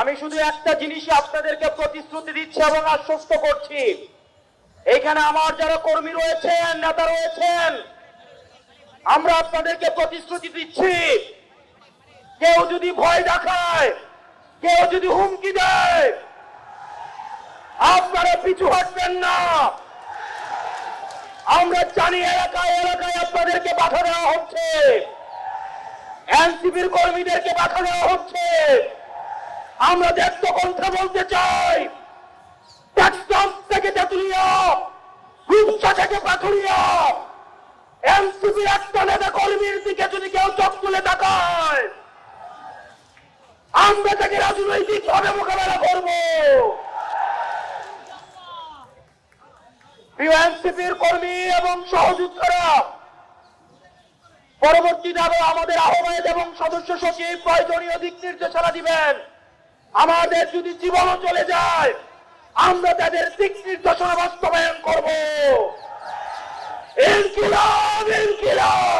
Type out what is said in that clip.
আমি শুধু একটা জিনিসই আপনাদেরকে প্রতিশ্রুতি দিচ্ছি এবং আশ্বস্ত করছি। এখানে আমার যারা কর্মী রয়েছেন, নেতা রয়েছেন, আমরা আপনাদেরকে প্রতিশ্রুতি দিচ্ছি। কেউ যদি ভয় দেখায়, কেউ যদি হুমকি দেয়, আপনারা পিছু হটবেন না। আমরা জানি এলাকায় এলাকায় আপনাদেরকে বাধা দেওয়া হচ্ছে। এনসিপির কর্মীদেরকে বাধা দেওয়া হচ্ছে। আমরা দেখত কণ্ঠে বলতে চাই থেকে তেতুলিয়া রূপসা থেকে পাথুরিয়া একটা নেতা কর্মীর দিকে যদি কেউ চোখ তুলে তাকায়, আমরা তাকে রাজনৈতিক ভাবে মোকাবেলা করব। কর্মী এবং সহযোদ্ধারা পরবর্তীতে আরও আমাদের আহ্বায়ক এবং সদস্য সচিব প্রয়োজনীয় দিক নির্দেশনা দিবেন। আমাদের যদি জীবনও চলে যায় আমরা তাদের দিক নির্দেশনা বাস্তবায়ন করব। ইনকিলাব ইনকিলাব!